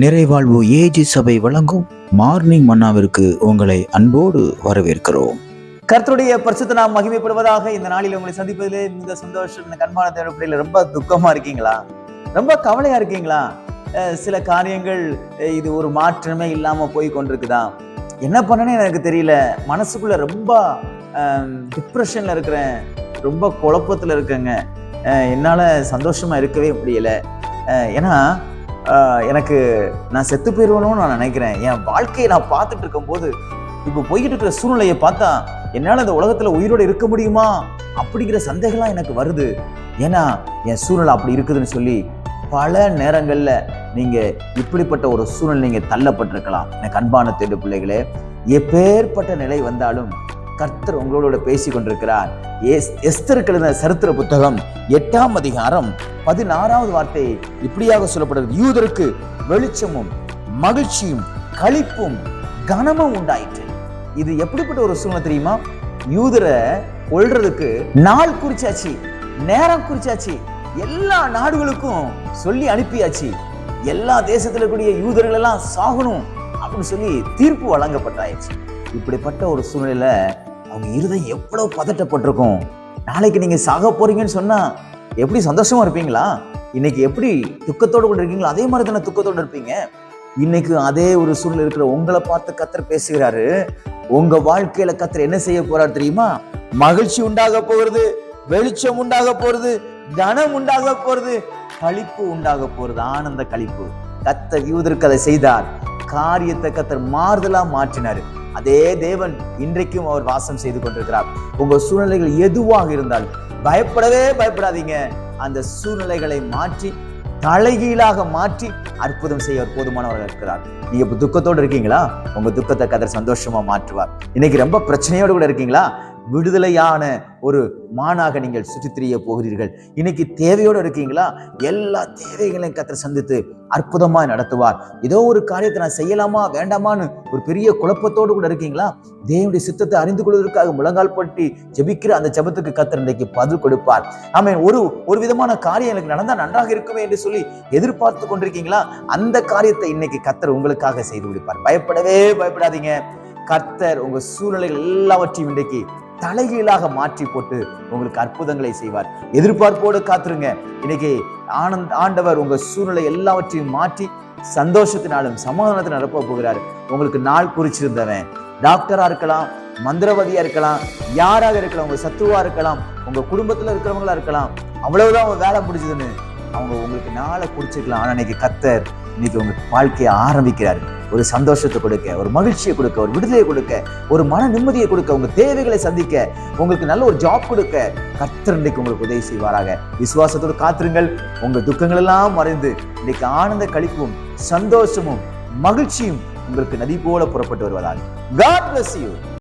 நிறைவாழ்வு AG சபை வழங்கும் morning மன்னாவிற்கு உங்களை அன்போடு வரவேற்கிறோம். கர்த்தருடைய பரிசுத்த நாம் மகிமைப்படுவதாக இந்த நாளில் உங்களை சந்திப்பதிலே இந்த சந்தோஷம் இந்த கண்மான தேவைப்படையில ரொம்ப துக்கமா இருக்கீங்களா? ரொம்ப கவலையா இருக்கீங்களா? சில காரியங்கள் இது ஒரு மாற்றமே இல்லாம போய் கொண்டிருக்குதா? என்ன பண்ணனே எனக்கு தெரியல. மனசுக்குள்ள ரொம்ப டிப்ரெஷன்ல இருக்கிறேன். ரொம்ப குழப்பத்துல இருக்கேங்க. என்னால் சந்தோஷமாக இருக்கவே முடியல. ஏன்னா எனக்கு நான் செத்து போயிடுவேணும்னு நான் நினைக்கிறேன். என் வாழ்க்கையை நான் பார்த்துட்டு இருக்கும்போது இப்போ போய்கிட்டு இருக்கிற சூழ்நிலையை பார்த்தா என்னால் இந்த உலகத்தில் உயிரோட இருக்க முடியுமா? அப்படிங்கிற சந்தேகம்லாம் எனக்கு வருது. ஏன்னா என் சூழ்நிலை அப்படி இருக்குதுன்னு சொல்லி பல நேரங்களில் நீங்கள் இப்படிப்பட்ட ஒரு சூழ்நிலை நீங்கள் தள்ளப்பட்டிருக்கலாம். எனக்கு அன்பான தேடு பிள்ளைகளே எப்பேற்பட்ட நிலை வந்தாலும் கர்த்தர் உங்களோட பேசி கொண்டிருக்கிறார். எஸ் எஸ்தருக்கு எழுதின சரித்திர புத்தகம் எட்டாம் அதிகாரம் பதினாறாவது வார்த்தை இப்படியாக சொல்லப்படுகிறது. யூதருக்கு வெளிச்சமும் மகிழ்ச்சியும் களிப்பும் கனமும் உண்டாயிற்று. இது எப்படிப்பட்ட ஒரு சூழ்நிலை தெரியுமா? யூதரை கொல்றதுக்கு நாள் குறிச்சாச்சு நேரம் குறிச்சாச்சு எல்லா நாடுகளுக்கும் சொல்லி அனுப்பியாச்சு. எல்லா தேசத்துல கூடிய யூதர்கள் எல்லாம் சாகணும் அப்படின்னு சொல்லி தீர்ப்பு வழங்கப்பட்டாயிடுச்சு இப்படிப்பட்ட ஒரு சூழ்நிலையில அவங்க இருதயம் எவ்வளவு பதட்டப்பட்டிருக்கும். நாளைக்கு நீங்க சாக போறீங்கன்னு சொன்னா எப்படி சந்தோஷமா இருப்பீங்களா? இன்னைக்கு எப்படி துக்கத்தோடு கூட இருக்கீங்களோ? அதே மாதிரி தானே துக்கத்தோடு இருப்பீங்க. இன்னைக்கு அதே ஒரு சூழ்நிலை இருக்கிற உங்களை பார்த்து கத்தர் பேசுகிறாரு. உங்க வாழ்க்கையில கத்தர் என்ன செய்ய போறார் தெரியுமா? மகிழ்ச்சி உண்டாக போகிறது வெளிச்சம் உண்டாக போறது கனம் உண்டாக போறது களிப்பு உண்டாக போறது ஆனந்த கழிப்பு. கத்தர் யூதருக்கு அதை செய்தார். காரியத்தை கத்தர் மாறுதலா மாற்றினார். அதே தேவன் இன்றைக்கும் அவர் வாசம் செய்து கொண்டிருக்கிறார். உங்க சூழ்நிலைகள் எதுவாக இருந்தாலும் பயப்படவே பயப்படாதீங்க. அந்த சூழ்நிலைகளை மாற்றி தலைகீழாக மாற்றி அற்புதம் செய்ய ஒரு போதுமானவர்கள் இருக்கிறார். நீங்க இப்ப துக்கத்தோடு இருக்கீங்களா? உங்க துக்கத்தை கதர் சந்தோஷமா மாற்றுவார். இன்னைக்கு ரொம்ப பிரச்சனையோடு கூட இருக்கீங்களா? விடுதலையான ஒரு மானாக நீங்கள் சுற்றித்திரிய போகிறீர்கள். இன்னைக்கு தேவையோடு இருக்கீங்களா? எல்லா தேவைகளையும் கத்தர் சந்தித்து அற்புதமாக நடத்துவார். ஏதோ ஒரு காரியத்தை நான் செய்யலாமா வேண்டாமான்னு ஒரு பெரிய குழப்பத்தோடு கூட இருக்கீங்களா? தேவனுடைய சித்தத்தை அறிந்து கொள்வதற்காக முழங்கால் பட்டி ஜெபிக்கிற அந்த ஜபத்துக்கு கத்தர் இன்றைக்கு பதில் கொடுப்பார். ஆமென். ஒரு ஒரு விதமான காரியம் எனக்கு நடந்தால் நன்றாக இருக்குமே என்று சொல்லி எதிர்பார்த்து கொண்டிருக்கீங்களா? அந்த காரியத்தை இன்னைக்கு கத்தர் உங்களுக்காக செய்து கொடுப்பார். பயப்படவே பயப்படாதீங்க. கர்த்தர் உங்க சூழ்நிலைகள் எல்லாவற்றையும் இன்றைக்கு தலைகீழாக மாற்றி போட்டு உங்களுக்கு அற்புதங்களை செய்வார். எதிர்பார்ப்போடு காத்துருங்க. இன்னைக்கு ஆனந்த் ஆண்டவர் உங்க சூழ்நிலை எல்லாவற்றையும் மாற்றி சந்தோஷத்தினாலும் சமாதானத்தினாலும் நிரப்ப போகிறார். உங்களுக்கு நாள் குறிச்சிருந்தவன். டாக்டரா இருக்கலாம் மந்திரவாதியா இருக்கலாம் யாராக இருக்கலாம் உங்க சத்துருவா இருக்கலாம் உங்க குடும்பத்துல இருக்கிறவங்களா இருக்கலாம் அவ்வளவுதான் அவங்க வேலை முடிஞ்சதுன்னு அவங்க உங்களுக்கு நாளை குறிச்சிருக்கலாம். ஆனா இன்னைக்கு கத்தர் இன்னைக்கு உங்க வாழ்க்கையை ஆரம்பிக்கிறார். ஒரு சந்தோஷத்தை கொடுக்க ஒரு மகிழ்ச்சியை கொடுக்க ஒரு விடுதலையை கொடுக்க ஒரு மன நிம்மதியை கொடுக்க உங்க தேவைகளை சந்திக்க உங்களுக்கு நல்ல ஒரு ஜாப் கொடுக்க கர்த்தர் இன்னைக்கு உங்களுக்கு உதவி செய்வாராக. விசுவாசத்தோடு காத்திருங்கள். உங்க துக்கங்கள் எல்லாம் மறைந்து இன்னைக்கு ஆனந்த கழிப்பும் சந்தோஷமும் மகிழ்ச்சியும் உங்களுக்கு நதி போல புறப்பட்டு வருவதாக.